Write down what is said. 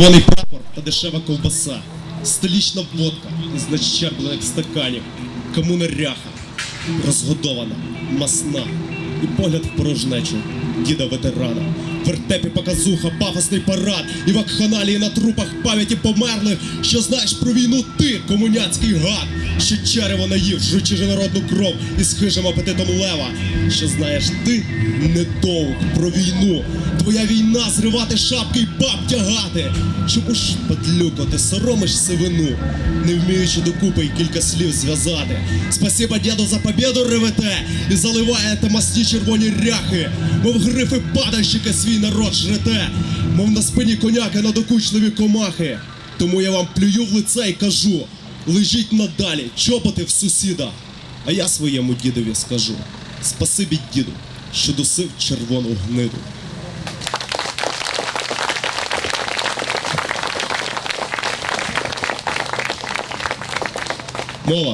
Червоний прапор та дешева ковбаса, столічна водка із нащерблених стаканів, комуна ряха, розгодована, масна. І погляд в порожнечу діда ветерана. Вертепі показуха, пафосний парад, і вакханалії на трупах пам'яті померлих, що знаєш про війну ти, комуняцький гад, що черево наїв, жучи народну кров із хижим апетитом лева, що знаєш ти недовг про війну, твоя війна зривати шапки й баб тягати. Чому ж, падлюко, ти соромиш сивину, не вміючи докупи й кілька слів зв'язати. Спасіба діду за побіду ревете і заливаєте масні червоні ряхи, мов грифи падальщика свій народ жрете, мов на спині коняки надокучливі комахи. Тому я вам плюю в лице й кажу: лежіть надалі, чоботи в сусіда. А я своєму дідові скажу: спасибі діду, що досив червону гниду. Мова.